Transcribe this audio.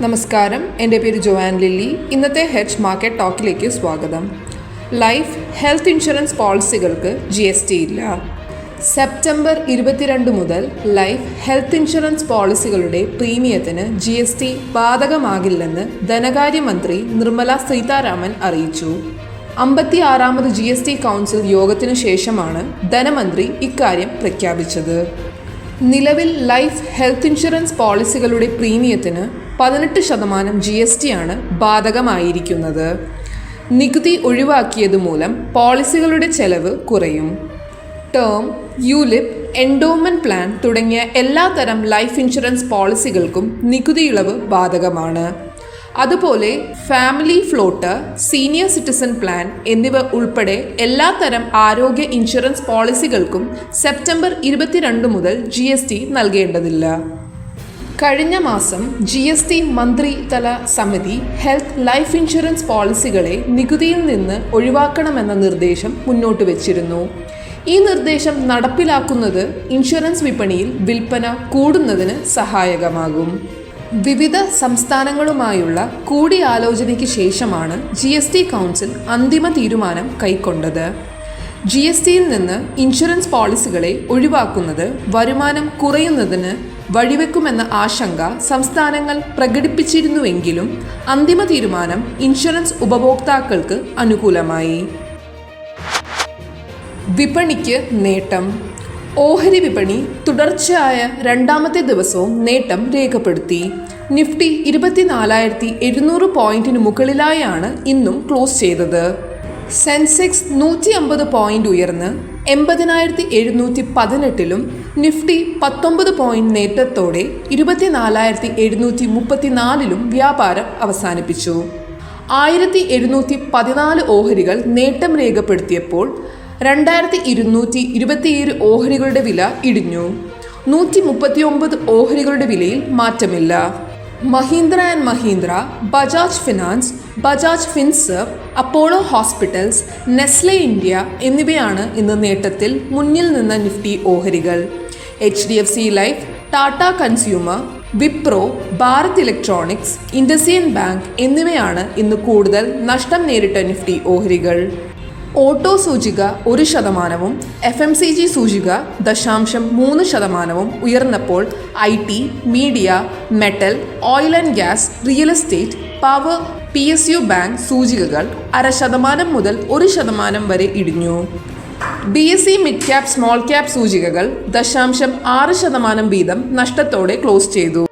നമസ്കാരം. എന്റെ പേര് ജോയാൻ ലില്ലി. ഇന്നത്തെ ഹെച്ച് മാർക്കറ്റ് ടോക്കിലേക്ക് സ്വാഗതം. ലൈഫ് ഹെൽത്ത് ഇൻഷുറൻസ് പോളിസികൾക്ക് ജി എസ് ടി ഇല്ല. സെപ്റ്റംബർ ഇരുപത്തിരണ്ട് മുതൽ ലൈഫ് ഹെൽത്ത് ഇൻഷുറൻസ് പോളിസികളുടെ പ്രീമിയത്തിന് ജി എസ് ടി ബാധകമാകില്ലെന്ന് ധനകാര്യമന്ത്രി നിർമ്മല സീതാരാമൻ അറിയിച്ചു. അമ്പത്തി ആറാമത് ജി എസ് ടി കൗൺസിൽ യോഗത്തിനു ശേഷമാണ് ധനമന്ത്രി ഇക്കാര്യം പ്രഖ്യാപിച്ചത്. നിലവിൽ ലൈഫ് ഹെൽത്ത് ഇൻഷുറൻസ് പോളിസികളുടെ പ്രീമിയത്തിന് പതിനെട്ട് ശതമാനം ജി എസ് ടി ആണ് ബാധകമായിരിക്കുന്നത്. നികുതി ഒഴിവാക്കിയത് മൂലം പോളിസികളുടെ ചെലവ് കുറയും. ടേം യുലിപ് എൻഡോമെന്റ് പ്ലാൻ തുടങ്ങിയ എല്ലാത്തരം ലൈഫ് ഇൻഷുറൻസ് പോളിസികൾക്കും നികുതി ഇളവ് ബാധകമാണ്. അതുപോലെ family float senior citizen plan എന്നിവ ഉൾപ്പെടെ എല്ലാത്തരം ആരോഗ്യ ഇൻഷുറൻസ് പോളിസികൾക്കും സെപ്റ്റംബർ ഇരുപത്തിരണ്ട് മുതൽ ജി നൽകേണ്ടതില്ല. കഴിഞ്ഞ മാസം ജി എസ് ടി മന്ത്രിതല സമിതി ഹെൽത്ത് ലൈഫ് ഇൻഷുറൻസ് പോളിസികളെ നികുതിയിൽ നിന്ന് ഒഴിവാക്കണമെന്ന നിർദ്ദേശം മുന്നോട്ട് വച്ചിരുന്നു. ഈ നിർദ്ദേശം നടപ്പിലാക്കുന്നത് ഇൻഷുറൻസ് വിപണിയിൽ വിൽപ്പന കൂടുന്നതിന് സഹായകമാകും. വിവിധ സംസ്ഥാനങ്ങളുമായുള്ള കൂടിയാലോചനയ്ക്ക് ശേഷമാണ് ജി എസ് ടി കൗൺസിൽ അന്തിമ തീരുമാനം കൈക്കൊണ്ടത്. ജി എസ് ടിയിൽ നിന്ന് ഇൻഷുറൻസ് പോളിസികളെ ഒഴിവാക്കുന്നത് വരുമാനം കുറയുന്നതിന് വഴിവെക്കുമെന്ന ആശങ്ക സംസ്ഥാനങ്ങൾ പ്രകടിപ്പിച്ചിരുന്നുവെങ്കിലും അന്തിമ തീരുമാനം ഇൻഷുറൻസ് ഉപഭോക്താക്കൾക്ക് അനുകൂലമായി. വിപണിക്ക് നേട്ടം. ഓഹരി വിപണി തുടർച്ചയായ രണ്ടാമത്തെ ദിവസവും നേട്ടം രേഖപ്പെടുത്തി. നിഫ്റ്റി ഇരുപത്തിനാലായിരത്തി എഴുന്നൂറ് പോയിന്റിന് മുകളിലായാണ് ഇന്നും ക്ലോസ് ചെയ്തത്. സെൻസെക്സ് നൂറ്റി അമ്പത് പോയിന്റ് ഉയർന്ന് എൺപതിനായിരത്തി എഴുന്നൂറ്റി പതിനെട്ടിലും നിഫ്റ്റി പത്തൊമ്പത് പോയിന്റ് നേട്ടത്തോടെ ഇരുപത്തിനാലായിരത്തി എഴുന്നൂറ്റി മുപ്പത്തിനാലിലും വ്യാപാരം അവസാനിപ്പിച്ചു. ആയിരത്തി എഴുന്നൂറ്റി പതിനാല് ഓഹരികൾ നേട്ടം രേഖപ്പെടുത്തിയപ്പോൾ രണ്ടായിരത്തി ഇരുന്നൂറ്റി ഇരുപത്തിയേഴ് ഓഹരികളുടെ വില ഇടിഞ്ഞു. നൂറ്റി മുപ്പത്തിയൊമ്പത് ഓഹരികളുടെ വിലയിൽ മാറ്റമില്ല. Mahindra and Mahindra Bajaj Finance Bajaj Finserv Apollo Hospitals Nestle India എന്നിവയാണ് ഇന്ന് നേട്ടത്തിൽ മുന്നിൽ നിന്ന നിഫ്റ്റി ഓഹരികൾ. H D F C Life Tata Consumer Wipro Bharat Electronics IndusInd Bank എന്നിവയാണ് ഇന്ന് കൂടുതൽ നഷ്ടം നേരിട്ട നിഫ്റ്റി ഓഹരികൾ. ഓട്ടോ സൂചിക ഒരു ശതമാനവും എഫ് എം സി ജി സൂചിക ദശാംശം മൂന്ന് ശതമാനവും ഉയർന്നപ്പോൾ I T media metal oil and gas real estate power P S U bank സൂചികകൾ അര ശതമാനം മുതൽ ഒരു ശതമാനം വരെ ഇടിഞ്ഞു. B S E mid cap small cap സൂചികകൾ ദശാംശം ആറ് ശതമാനം വീതം നഷ്ടത്തോടെ ക്ലോസ് ചെയ്തു.